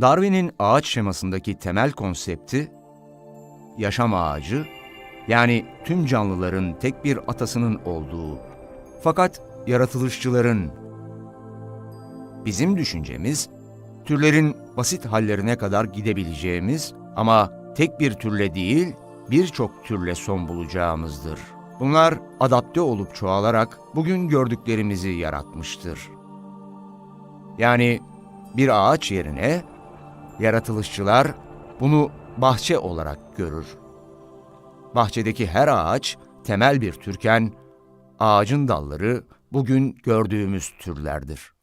Darwin'in ağaç şemasındaki temel konsepti, yaşam ağacı, yani tüm canlıların tek bir atasının olduğu. Fakat yaratılışçıların, bizim düşüncemiz, türlerin basit hallerine kadar gidebileceğimiz ama tek bir türle değil, birçok türle son bulacağımızdır. Bunlar adapte olup çoğalarak bugün gördüklerimizi yaratmıştır. Yani bir ağaç yerine yaratılışçılar bunu bahçe olarak görür. Bahçedeki her ağaç temel bir türken ağacın dalları bugün gördüğümüz türlerdir.